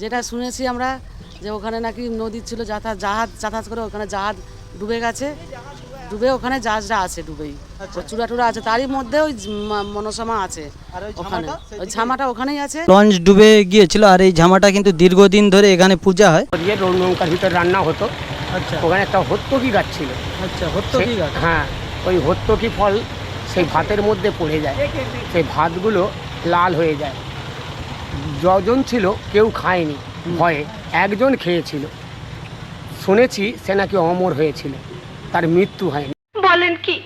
যেটা শুনেছি আমরা যে ওখানে নাকি নদী ছিল যাতায়াত জাহাজ যাতায়াত করে ওখানে জাহাজ ডুবে গেছে। ডুবে ওখানে জাহাজটা আছে ডুবেই। আচ্ছা। চূড়া টুড়া আছে তারই মধ্যে ওই মনসামা আছে ওখানে। ওই ঝামাটা ওখানেই আছে। লঞ্চ ডুবে গিয়েছিল আর এই ঝামাটা কিন্তু দীর্ঘদিন ধরে এখানে পূজা হয়। দিয়ে নৌকার ভিতরে রান্না হতো। আচ্ছা। ওখানে একটা হত্যকি গাছ ছিল। আচ্ছা গাছ। হ্যাঁ ওই হত্যকি ফল সেই ভাতের মধ্যে পড়ে যায়। সেই ভাতগুলো লাল হয়ে যায়। যজন ছিল কেউ খায়নি ভয়ে একজন খেয়েছিল। শুনেছি সে নাকি অমর হয়েছিল তার মৃত্যু হয়নি। বলেন কি?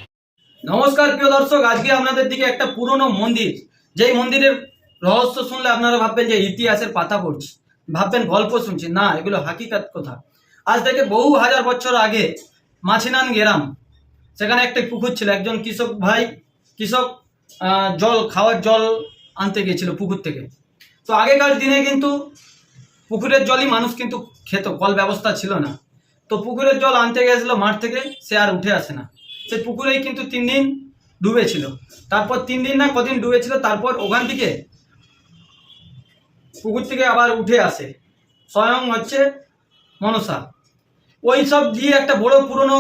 নমস্কার প্রিয় দর্শক আজকে আপনাদের দিকে একটা পুরনো মন্দির। যেই মন্দিরের রহস্য শুনলে আপনারা ভাববেন যে ইতিহাসের পাতা পড়ছি ভাববেন গল্প শুনছি। না এগুলো হাকিকাত কথা। আজ থেকে বহু হাজার বছর আগে মাছিনান গেরাম সেখানে একটা পুকুর ছিল। একজন কৃষক ভাই কৃষক জল খাওয়ার জল আনতে গিয়েছিল পুকুর থেকে। তো আগেকার দিনে কিন্তু পুকুরের জলই মানুষ কিন্তু খেত, কল ব্যবস্থা ছিল না। তো পুকুরের জল আনতে গেছিল মাঠ থেকে, সে আর উঠে আসে না। সে পুকুরেই কিন্তু তিন দিন ডুবেছিল। তারপর তিন দিন না কদিন ডুবেছিল, তারপর ওখান থেকে পুকুর থেকে আবার উঠে আসে। স্বয়ং হচ্ছে মনসা। ওই সব দিয়ে একটা বড় পুরনো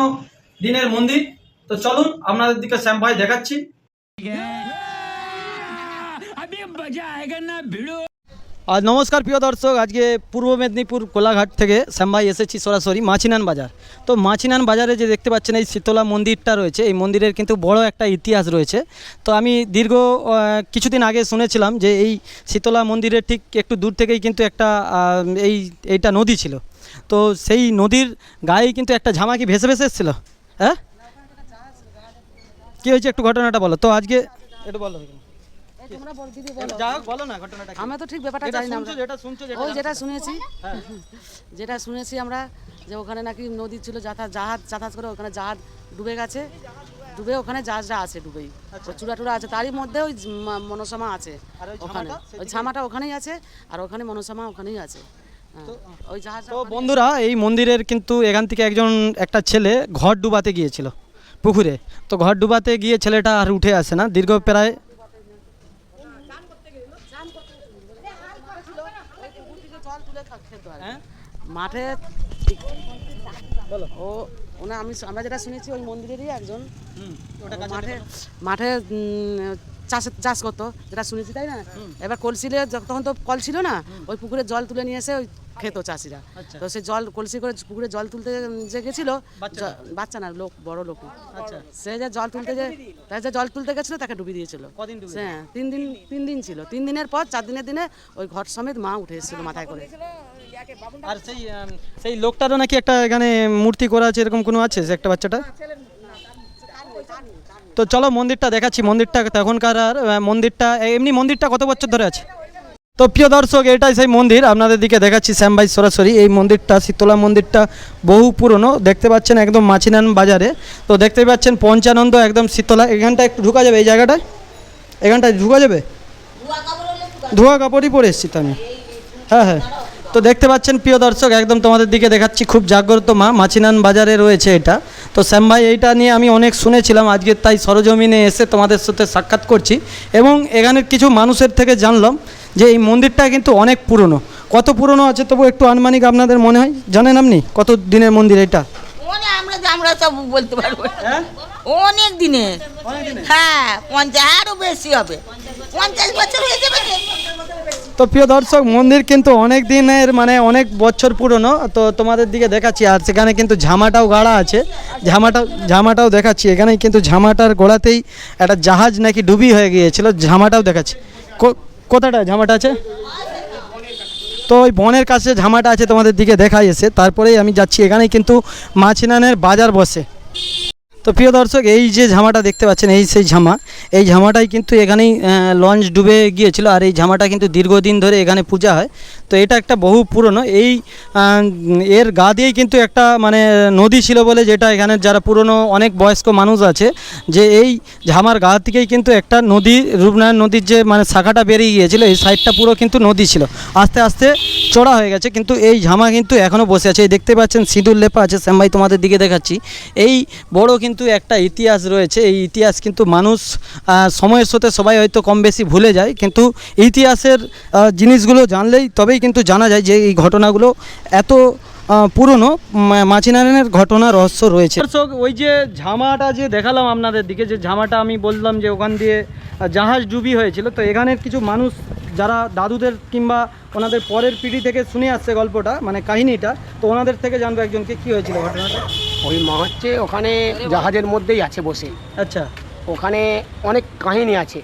দিনের মন্দির। তো চলুন, আপনাদের দিকে শ্যাম ভাই দেখাচ্ছি। আর নমস্কার, প্রিয় দর্শক। আজকে পূর্ব মেদিনীপুর কোলাঘাট থেকে শ্যামভাই এসেছি সরাসরি মাছিনান বাজার। তো মাছিনান বাজারে যে দেখতে পাচ্ছেন, এই শীতলা মন্দিরটা রয়েছে, এই মন্দিরের কিন্তু বড় একটা ইতিহাস রয়েছে। তো আমি দীর্ঘ কিছুদিন আগে শুনেছিলাম যে এই শীতলা মন্দিরের ঠিক একটু দূর থেকেই কিন্তু একটা এই, এইটা নদী ছিল। তো সেই নদীর গায়ে কিন্তু একটা ঝামাকি ভেসে ভেসে এসেছিল? হ্যাঁ? কী হয়েছে একটু ঘটনাটা বলো। তো আজকে একটু বলো। তোমরা দিদি বলো। যা বলো না ঘটনাটা আমরা তো ঠিক ব্যাপারটা জানি না যেটা শুনছো যেটা শুনেছি। হ্যাঁ। যেটা শুনেছি আমরা যে ওখানে নাকি নদী ছিল যাতায়াত জাহাজ যাতায়াত করে ওখানে জাহাজ ডুবে গেছে। ডুবে ওখানে জাহাজটা আছে ডুবেই। চূড়া টুড়া আছে তারই মধ্যে ওই মনসামা আছে আচ্ছা। ওখানে? ওই ঝামাটা ওখানেই আছে আর ওখানে মনসামা ওখানেই আছে। হ্যাঁ। ওই জাহাজ তো বন্ধুরা এই মন্দিরের কিন্তু এখান থেকে একজন একটা ছেলে ঘর ডুবাতে গিয়েছিল পুকুরে। তো ঘর ডুবাতে গিয়ে ছেলেটা আর উঠে আসে না। দীর্ঘ প্রায় হ্যাঁ? মাঠে ও ওনা আমি আমরা যেটা শুনেছি ওই মন্দিরেরই একজন। মাঠে মাঠে চাষ চাষ করতো যেটা শুনেছি তাই না? এবার কলসিলে তখন তো কল ছিল না ওই পুকুরে জল তুলে নিয়ে এসে ওই খেত চাষিরা। আচ্ছা। তো সে জল কলসি করে পুকুরে জল তুলতে যে গেছিল বাচ্চা না লোক বড় লোক। আচ্ছা। সে যে জল তুলতে যে তাই যে জল তুলতে গেছিল তাকে ডুবিয়ে দিয়েছিল। হ্যাঁ তিন দিন তিন দিন ছিল। তিন দিনের পর চার দিনের দিনে ওই ঘর সমেত মা উঠে এসেছিল মাথায় করে। আর সেই সেই লোকটারও নাকি একটা এখানে মূর্তি করা আছে এরকম কোনো আছে যে একটা বাচ্চাটা তো চলো মন্দিরটা দেখাচ্ছি মন্দিরটা তখনকার আর মন্দিরটা এমনি মন্দিরটা কত বছর ধরে আছে? তো প্রিয় দর্শক এটাই সেই মন্দির আপনাদের দিকে দেখাচ্ছি শ্যামভাই সরাসরি এই মন্দিরটা শীতলা মন্দিরটা বহু পুরনো দেখতে পাচ্ছেন একদম মাছিনান বাজারে তো দেখতে পাচ্ছেন পঞ্চানন্দ একদম শীতলা এখানটা একটু ঢুকা যাবে এই জায়গাটায়? এখানটায় ঢুকা যাবে। ধোয়া কাপড়ই পরে এসছি তো আমি। হ্যাঁ হ্যাঁ। তো দেখতে পাচ্ছেন প্রিয় দর্শক একদম তোমাদের দিকে দেখাচ্ছি খুব জাগ্রত মা মাছিনান বাজারে রয়েছে এটা। তো শ্যাম ভাই এইটা নিয়ে আমি অনেক শুনেছিলাম আজকে তাই সরজমিনে এসে তোমাদের সাথে সাক্ষাৎ করছি। এবং এখানের কিছু মানুষের থেকে জানলাম যে এই মন্দিরটা কিন্তু অনেক পুরনো। কত পুরনো আছে তবু একটু আনুমানিক আপনাদের মনে হয়? জানেন আপনি? কত দিনের মন্দির এটা? আমরা আমরা সব বলতে পারব। হ্যাঁ? অনেক দিনের হ্যাঁ পঞ্চাশ আরও বেশি হবে। পঞ্চাশ বছর হয়ে যাবে। তো প্রিয় দর্শক, মন্দির কিন্তু অনেক দিনের মানে অনেক বছর পুরনো। তো তোমাদের দিকে দেখাচ্ছি, আর সেখানে কিন্তু ঝামাটাও গাড়া আছে। ঝামাটাও ঝামাটাও দেখাচ্ছি। এখানে কিন্তু ঝামাটার গোড়াতেই একটা জাহাজ নাকি ডুবি হয়ে গিয়েছিল, ঝামাটাও দেখাচ্ছি। কোথাটা ঝামাটা আছে? তো ওই বনের কাছে ঝামাটা আছে, তোমাদের দিকে দেখা এসে। তারপরেই আমি যাচ্ছি এখানে কিন্তু মাছিনানের বাজার বসে। তো প্রিয় দর্শক, এই যে ঝামাটা দেখতে পাচ্ছেন, এই সেই ঝামা, এই ঝামাটাই কিন্তু এখানেই লঞ্চ ডুবে গিয়েছিল আর এই ঝামাটা কিন্তু দীর্ঘদিন ধরে এখানে পূজা হয়। তো এটা একটা বহু পুরনো, এই এর গা দিয়েই কিন্তু একটা মানে নদী ছিল বলে যেটা এখানে যারা পুরনো, অনেক বয়স্ক মানুষ আছে, যে এই ঝামার গা থেকেই কিন্তু একটা নদী, রূপনারায়ণ নদীর যে মানে শাখাটা বেরিয়ে গিয়েছিল, এই সাইডটা পুরো কিন্তু নদী ছিল। আস্তে আস্তে চড়া হয়ে গেছে, কিন্তু এই ঝামা কিন্তু এখনও বসে আছে। এই দেখতে পাচ্ছেন, সিঁদুর লেপা আছে, শ্যাম ভাই তোমাদের দিকে দেখাচ্ছি। এই বড় কিন্তু একটা ইতিহাস রয়েছে। এই ইতিহাস কিন্তু মানুষ সময়ের সাথে সবাই হয়তো কম বেশি ভুলে যায়। কিন্তু ইতিহাসের জিনিসগুলো জানলেই, তবেই কিন্তু জানা যায় যে এই ঘটনাগুলো এত পুরনো। মাছিনারায়ণের ঘটনা রহস্য রয়েছে। দর্শক, ওই যে ঝামাটা যে দেখালাম আপনাদের দিকে, যে ঝামাটা আমি বললাম যে ওখান দিয়ে জাহাজ ডুবি হয়েছিল, তো এখানের কিছু মানুষ যারা দাদুদের কিংবা ওনাদের পরের পিঢ়ি থেকে শুনে আসছে গল্পটা মানে কাহিনীটা, তো ওনাদের থেকে জানব একজনকে, কি হয়েছিল ঘটনাটা? ওই মা হচ্ছে ওখানে জাহাজের মধ্যেই আছে বসে। আচ্ছা। ওখানে অনেক কাহিনী আছে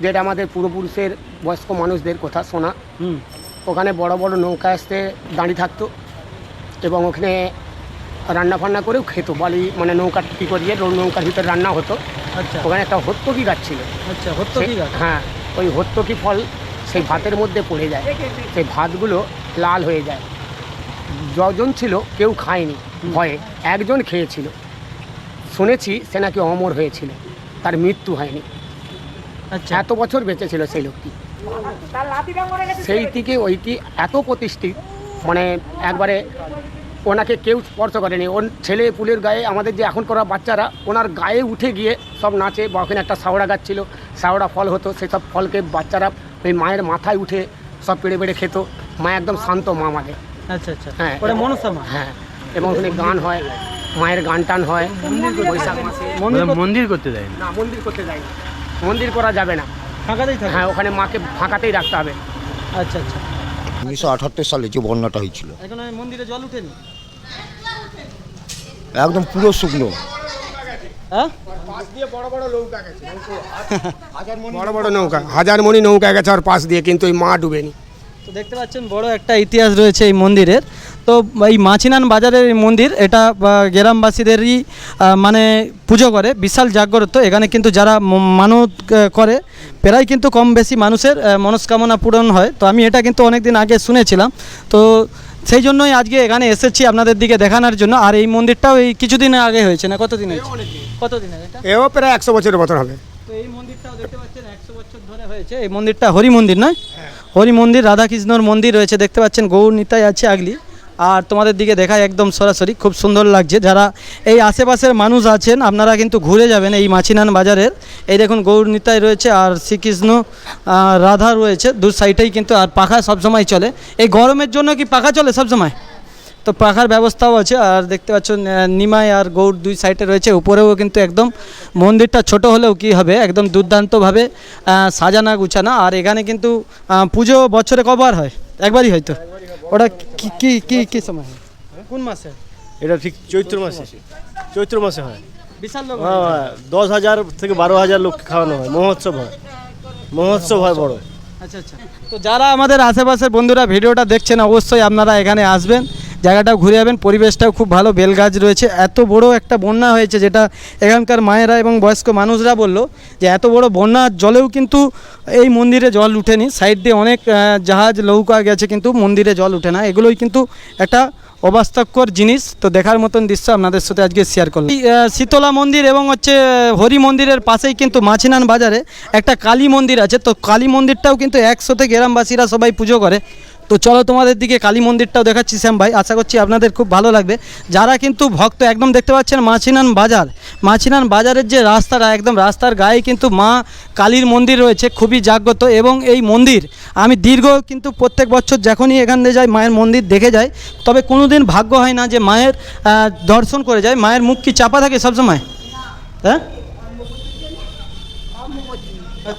যেটা আমাদের পূর্বপুরুষের বয়স্ক মানুষদের কথা শোনা। হুম। ওখানে বড় বড় নৌকা আসতে দাঁড়িয়ে থাকতো এবং ওখানে রান্না ফান্না করেও খেত বালি মানে নৌকা কী করিয়ে নৌকার ভিতরে রান্না হতো। আচ্ছা। ওখানে একটা হত্যকি গাছ ছিল। আচ্ছা হতো কি গাছ? হ্যাঁ ওই হত্যকি ফল সেই ভাতের মধ্যে পড়ে যায়। সেই ভাতগুলো লাল হয়ে যায়। যজন ছিল কেউ খায়নি। ভয়ে একজন খেয়েছিল। শুনেছি সে নাকি অমর হয়েছিল। তার মৃত্যু হয়নি। আচ্ছা। এত বছর বেঁচে ছিল সেই লোকটি। সেই থেকে ওইটি এত প্রতিষ্ঠিত মানে একবারে ওনাকে কেউ স্পর্শ করেনি। ওর ছেলে পুলের গায়ে আমাদের যে এখন করা বাচ্চারা ওনার গায়ে উঠে গিয়ে সব নাচে বা ওখানে একটা শাওড়া গাছ ছিল শাওড়া ফল হতো সেসব ফলকে বাচ্চারা ওই মায়ের মাথায় উঠে সব পেড়ে পেড়ে খেত। মা একদম শান্ত মা আমাদের। আচ্ছা আচ্ছা। হ্যাঁ। হ্যাঁ। এবং ওখানে গান হয় মায়ের গান টান হয় বৈশাখ মাসে। মন্দির করতে দেয় না? মন্দির করতে যায় না। মন্দির করা যাবে না। ফাঁকাতেই হ্যাঁ ওখানে মাকে ফাঁকাতেই রাখতে হবে। আচ্ছা আচ্ছা। উনিশশো আঠাত্তর সালে যে বন্যাটা হয়েছিল। এখন মন্দিরে জল উঠেনি একদম পুরো শুকনো। হ্যাঁ? বড় বড় নৌকা হাজার মণি নৌকা গেছে আর পাশ দিয়ে কিন্তু ওই মা ডুবেনি। তো দেখতে পাচ্ছেন বড় একটা ইতিহাস রয়েছে এই মন্দিরের। তো এই মাছিনান বাজারের মন্দির এটা গ্রামবাসীদেরই মানে পুজো করে বিশাল জাগ্রত। এখানে কিন্তু যারা মানত করে প্রায় কিন্তু কম বেশি মানুষের মনস্কামনা পূরণ হয়। তো আমি এটা কিন্তু অনেক দিন আগে শুনেছিলাম। তো সেই জন্যই আজকে এখানে এসেছি আপনাদের দিকে দেখানোর জন্য। আর এই মন্দিরটাও এই কিছুদিন আগে হয়েছে না? কতদিন হয়েছে কতদিন এও প্রায় একশো বছরের মতন হবে। তো এই মন্দিরটাও দেখতে পাচ্ছেন একশো বছর ধরে হয়েছে। এই মন্দিরটা হরি মন্দির নয়? হরি মন্দির রাধাকৃষ্ণর মন্দির রয়েছে দেখতে পাচ্ছেন। গৌর নিতাই আছে আগলি। আর তোমাদের দিকে দেখায় একদম সরাসরি, খুব সুন্দর লাগছে। যারা এই আশেপাশের মানুষ আছেন, আপনারা কিন্তু ঘুরে যাবেন এই মাছিনান বাজারের। এই দেখুন, গৌর নিতাই রয়েছে আর শ্রীকৃষ্ণ রাধা রয়েছে। দু সাইডেই কিন্তু, আর পাখা সবসময় চলে। এই গরমের জন্য কি পাখা চলে সবসময়? তো পাখার ব্যবস্থাও আছে, আর দেখতে পাচ্ছ নিমাই আর গৌর দুই সাইডে রয়েছে। উপরেও কিন্তু একদম মন্দিরটা ছোট হলেও কি হবে, একদম দুর্দান্তভাবে সাজানা গুছানা আর এখানে কিন্তু পুজো বছরে কবার হয়? একবারই হয়তো? ওটা কি কি কি কি সময় হয়? কোন মাসে? এটা ঠিক চৈত্র মাসে। চৈত্র মাসে হয়। বিশাল লোক হ্যাঁ, হ্যাঁ, দশ হাজার থেকে বারো হাজার লোক খাওয়ানো হয়। মহোৎসব হয়। মহোৎসব হয় বড়। আচ্ছা আচ্ছা। তো যারা আমাদের আশেপাশের বন্ধুরা ভিডিওটা দেখছেন অবশ্যই আপনারা এখানে আসবেন। জায়গাটাও ঘুরে যাবেন, পরিবেশটাও খুব ভালো, বেলগাছ রয়েছে। এত বড় একটা বন্যা হয়েছে যেটা এখানকার মায়েরা এবং বয়স্ক মানুষরা বলল যে এত বড় বন্যার জলেও কিন্তু এই মন্দিরে জল উঠেনি। সাইড দিয়ে অনেক জাহাজ লৌকা গেছে কিন্তু মন্দিরে জল উঠে না। এগুলোই কিন্তু একটা অবাস্তবকর জিনিস। তো দেখার মতন দৃশ্য আপনাদের সাথে আজকে শেয়ার করলাম। শীতলা মন্দির এবং হচ্ছে হরি মন্দিরের পাশেই কিন্তু মাছিনান বাজারে একটা কালী মন্দির আছে। তো কালী মন্দিরটাও কিন্তু একসাথে গ্রামবাসীরা সবাই পুজো করে। তো চলো তোমাদের দিকে কালী মন্দিরটাও দেখাচ্ছি, শ্যাম ভাই। আশা করছি আপনাদের খুব ভালো লাগবে। যারা কিন্তু ভক্ত একদম দেখতে পাচ্ছেন মাছিনান বাজার, মাছিনান বাজারের যে রাস্তাটা, একদম রাস্তার গায়ে কিন্তু মা কালীর মন্দির রয়েছে, খুবই জাগ্রত। এবং এই মন্দির আমি দীর্ঘ কিন্তু প্রত্যেক বছর যখনই এখান দিয়ে যাই, মায়ের মন্দির দেখে যাই, তবে কোনো দিন ভাগ্য হয় না যে মায়ের দর্শন করে যায় মায়ের মুখ কি চাপা থাকে সবসময়? হ্যাঁ?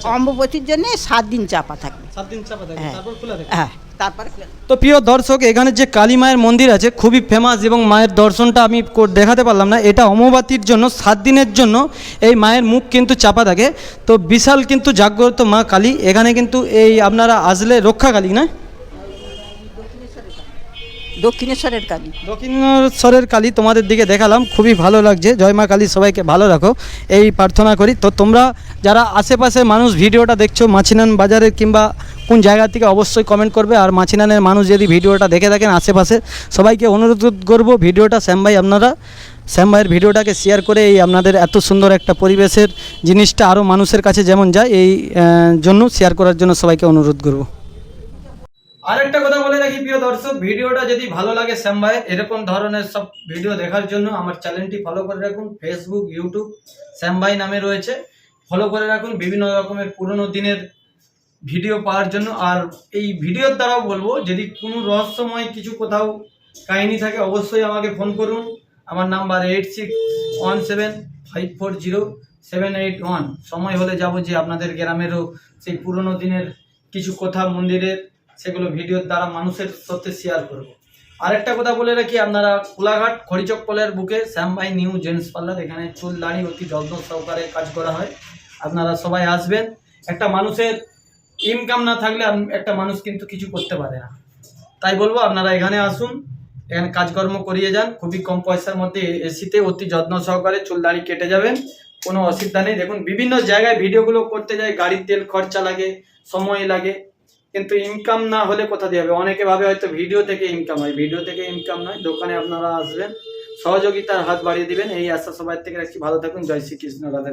অম্বুবতীর জন্য সাত দিন চাপা থাকে সাত দিন চাপা থাকে হ্যাঁ। তারপর খোলা থাকে। হ্যাঁ। তারপরে তো প্রিয় দর্শক এখানে যে কালী মায়ের মন্দির আছে খুবই ফেমাস এবং মায়ের দর্শনটা আমি কো- দেখাতে পারলাম না। এটা অমবাতির জন্য সাত দিনের জন্য এই মায়ের মুখ কিন্তু চাপা থাকে। তো বিশাল কিন্তু জাগ্রত মা কালী। এখানে কিন্তু এই আপনারা আসলে রক্ষা কালী না? দক্ষিণেশ্বরের কালী। দক্ষিণেশ্বরের কালী তোমাদের দিকে দেখালাম, খুবই ভালো লাগছে। জয় মা কালী, সবাইকে ভালো রাখো। এই প্রার্থনা করি। তো তোমরা যারা আশেপাশে মানুষ ভিডিওটা দেখছ, মাছিনান বাজারের কিংবা কোন জায়গা থেকে, অবশ্যই কমেন্ট করবে। আর মাছিনানের মানুষ যদি ভিডিওটা দেখে থাকেন আশেপাশে, সবাইকে অনুরোধ করব ভিডিওটা শ্যাম ভাই আপনারা, শ্যাম ভাইয়ের ভিডিওটাকে শেয়ার করে এই আপনাদের এত সুন্দর একটা পরিবেশের জিনিসটা আরও মানুষের কাছে যেমন যায়, এই জন্য শেয়ার করার জন্য সবাইকে অনুরোধ করব। আরেকটা কথা বলে রাখি, প্রিয় দর্শক, ভিডিওটা যদি ভালো লাগে শ্যাম ভাইয়ের এরকম ধরনের সব ভিডিও দেখার জন্য আমার চ্যানেলটি ফলো করে রাখুন ফেসবুক ইউটিউব শ্যাম ভাই নামে রয়েছে। ফলো করে রাখুন, বিভিন্ন রকমের পুরনো দিনের ভিডিও পাওয়ার জন্য। আর এই ভিডিওর দ্বারাও বলব, যদি কোনো রহস্যময় কিছু কোথাও কাহিনী থাকে, অবশ্যই আমাকে ফোন করুন। আমার number eight six one seven five four zero seven eight one. সময় হলে যাব যে আপনাদের গ্রামেরও সেই পুরনো দিনের কিছু কথা মন্দিরের সেগুলো ভিডিওর দ্বারা মানুষের সাথে শেয়ার করব। আরেকটা কথা বলে রাখি, আপনারা কোলাঘাট, খড়িচক কলের বুকে শ্যামভাই নিউ জেন্টস পার্লার, এখানে চুল, দাড়ি, অতি যত্ন সহকারে কাজ করা হয়। আপনারা সবাই আসবেন। একটা মানুষের ইনকাম না থাকলে একটা মানুষ কিন্তু কিছু করতে পারে না। তাই বলব, আপনারা এখানে আসুন, এখানে কাজকর্ম করিয়ে যান। খুবই কম পয়সার মধ্যে এসিতে অতি যত্ন সহকারে চুল, দাঁড়ি কেটে যাবেন, কোনো অসুবিধা নেই। দেখুন, বিভিন্ন জায়গায় ভিডিওগুলো করতে যায়, গাড়ির তেল খরচা লাগে, সময় লাগে। কিন্তু ইনকাম না হলে কোথা দিয়ে হবে? অনেকে ভাবে হয়তো ভিডিও থেকে ইনকাম হয়। ভিডিও থেকে ইনকাম নয়, দোকানে আপনারা আসবেন, সহযোগিতার হাত বাড়িয়ে দিবেন। এই আশা সবাই থেকে রাখছি। ভালো থাকুন। জয় শ্রীকৃষ্ণ। রাধা।